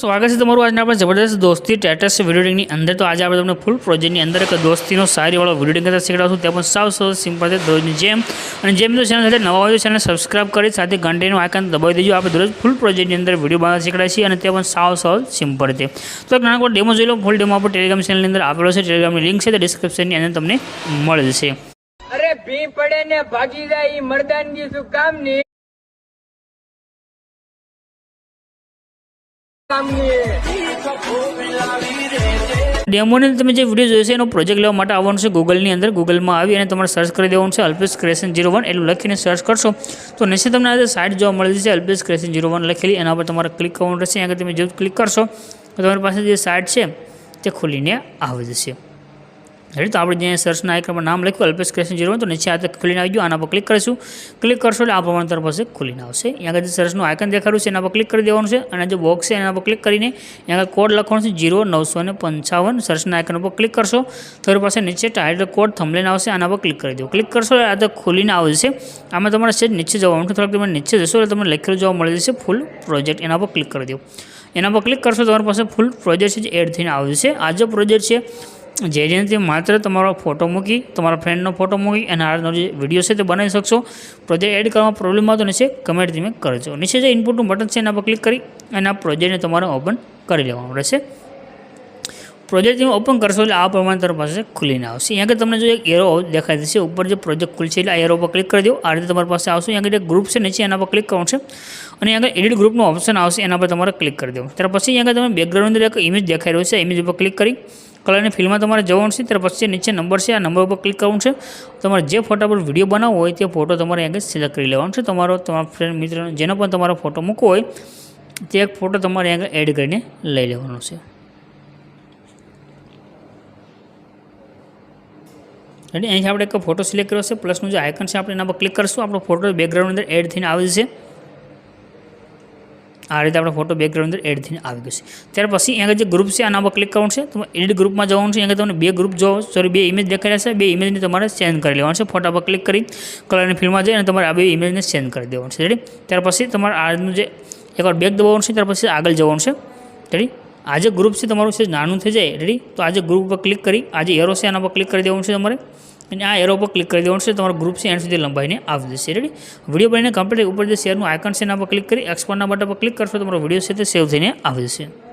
સ્વાગત છે તમારું આજના આપણે જબરદસ્ત દોસ્તી ટેટસ વિડીયોની અંદર. તો આજે આપણે તમને ફૂલ પ્રોજેક્ટની અંદર એક દોસ્તીનો સારીવાળો વીડિયો કરતા શીખડાવશું. તે પણ સાવ સાવ સિમ્પલ છે દરરોજની જેમ. અને જેમ તો ચેનલ સાથે નવા હોય ચેનલ સબસ્ક્રાઇબ કરી, સાથે ઘંટીનું આઇકન દબાવી દેજો. આપણે દરરોજ ફૂલ પ્રોજેક્ટની અંદર વીડિયો બનાવતા શીખડાય છીએ અને તે પણ સાવ સાવ સિમ્પલ છે. તો એક નાનકડો ડેમો જોઈ લો. ફૂલ ડેમો આપણે ટેલિગ્રામ ચેનલની અંદર આપેલો છે. ટેલિગ્રામની લિંક છે, તે ડિસ્ક્રિપ્શનની અંદર તમને મળશે. અરે ભી પડે ને ભાગી જાય મરદાનગી શું કામની? ડેમોની તમે જે વીડિયો જોઈશે એનો પ્રોજેક્ટ લેવા માટે આવવાનું છે ગૂગલની અંદર. ગૂગલમાં આવી અને તમારે સર્ચ કરી દેવાનું છે અલ્પેશ ક્રેશન જીરો વન એટલું લખીને સર્ચ કરશો. તો નીચે તમને આજે સાઇટ જોવા મળી જશે અલ્પેશ ક્રેશન જીરો વન લખેલી. એના પર તમારે ક્લિક કરવાનું રહેશે. આગળ તમે જેવું ક્લિક કરશો. તો તમારી પાસે જે સાઇટ છે, તે ખુલીને આવી જશે. રેડી તો આપણે જ્યાં સર્ચના આઇકન નામ લખ્યું અલ્પેશ ક્રેશન જીરો તો નીચે આ ખુલીને આવી ગયું, આના પર ક્લિક કરીશું. ક્લિક કરશો એટલે આ પ્રમાણે તરફ પાસે ખુલીને આવશે. અહીંયા આગળ જે સર્ચનું આઇકન દેખાડ્યું છે, એના પર ક્લિક કરી દેવાનું છે અને જે બોક્સ છે એના પર ક્લિક કરીને અહીંયા આગળ કોડ લખવાનો છે જીરો નવસો ને પંચાવન. સર્ચના આઇકન ઉપર ક્લિક કરશો તો પાસે નીચે ટાઇટલ કોડ થમલેન આવશે, આના પર ક્લિક કરી દો ક્લિક કરશો એટલે આ તો ખુલીને આવશે આમાં તમારે સેજ નીચે જવાનું છે, થોડાક તમે નીચે જશો એટલે તમને લખેલું જોવા મળી જશે ફૂલ પ્રોજેક્ટ એના પર ક્લિક કરી દો એના પર ક્લિક કરશો તમારી પાસે ફૂલ પ્રોજેક્ટ છે એડ થઈને આવે છે આ જે પ્રોજેક્ટ છે જે જેનાથી માત્ર તમારો ફોટો મૂકી, તમારા ફ્રેન્ડનો ફોટો મૂકી અને આનો જે વીડિયો છે તે બનાવી શકશો. પ્રોજેક્ટ એડ કરવામાં પ્રોબ્લેમ આવતો નીચે કમેન્ટ તમે કરજો. નીચે જે ઇનપુટનું બટન છે એના પર ક્લિક કરી અને આ પ્રોજેક્ટને તમારે ઓપન કરી લેવાનું રહેશે. પ્રોજેક્ટ તમે ઓપન કરશો એટલે આ પ્રમાણે તમારી પાસે ખુલીને આવશે. અહીંયા આગળ તમને જો એક એરો દેખાઈ દેશે ઉપર જે પ્રોજેક્ટ ખુલશે એટલે આ એરો પર ક્લિક કરી દો. આ રીતે તમારી પાસે આવશે. અહીંયા આગળ ગ્રુપ છે, નીચે એના પર ક્લિક કરવાનું છે. અને અહીંયા એડિટ ગ્રુપનો ઓપ્શન આવશે, એના પર તમારે ક્લિક કરી દેવું ત્યાર પછી અહીંયા આગળ તમે બેકગ્રાઉન્ડ અંદર એક ઇમેજ દેખાઈ રહ્યો છે. ઇમેજ ઉપર ક્લિક કરી કલરની ફિલ્મમાં તમારે જવાનું છે, ત્યાર પછી નીચે નંબર છે, આ નંબર ઉપર ક્લિક કરવાનું છે. તમારે જે ફોટા પર વીડિયો બનાવવો હોય, તે ફોટો તમારે આગળ સિલેક્ટ કરી લેવાનો છે. તમારો, તમારા ફ્રેન્ડ મિત્ર જેનો પણ તમારો ફોટો મૂકવો હોય, તે એક ફોટો તમારે આગળ એડ કરીને લઈ લેવાનો છે. એટલે અહીંથી આપણે એક ફોટો સિલેક્ટ કર્યો છે. પ્લસનું જે આઇકન છે, આપણે એના પર ક્લિક કરશું. આપણો ફોટો બેકગ્રાઉન્ડ અંદર એડ થઈને આવે જશે. આ રીતે આપણે ફોટો બેકગ્રાઉન્ડ અંદર એડ થઈને આવી ગયો છે. ત્યાર પછી અહીંયા જે ગ્રુપ છે, આના પર ક્લિક કરવાનું છે. તમે એડિટ ગ્રુપમાં જવાનું છે, અહીંયા તમને બે ગ્રુપ જો સોરી બે ઇમેજ દેખાઈ રહેશે બે ઇમેજને તમારે ચેન્જ કરી લેવાનું છે. ફોટા પર ક્લિક કરી કલરની ફિલ્મમાં જઈને તમારે આ બે ઇમેજને ચેન્જ કરી દેવાનું છે. રેડી ત્યાર પછી તમારે આનું જે એકવાર બેક દબાવવાનું છે, ત્યાર પછી આગળ જવાનું છે. રેડી આ જે ગ્રુપ છે, તમારું છે, નાનું થઈ જાય. રેડી તો આ જે ગ્રુપ પર ક્લિક કરી, આ જે એરો છે, આના પર ક્લિક કરી દેવાનું છે તમારે. અને આ એરો પર ક્લિક કરી દેવાનું છે. તમારો ગ્રુપ છે એન્ડ સુધી લંબાઈને આવી જશે. રેડી વીડિયો બનીને કમ્પ્લીટ ઉપર જે શેરનું આઇકન છે, એના પર ક્લિક કરી એક્સપોર્ટના બટન પર ક્લિક કરશો, તમારો વીડિયો છે તે સેવ થઈને આવી જશે.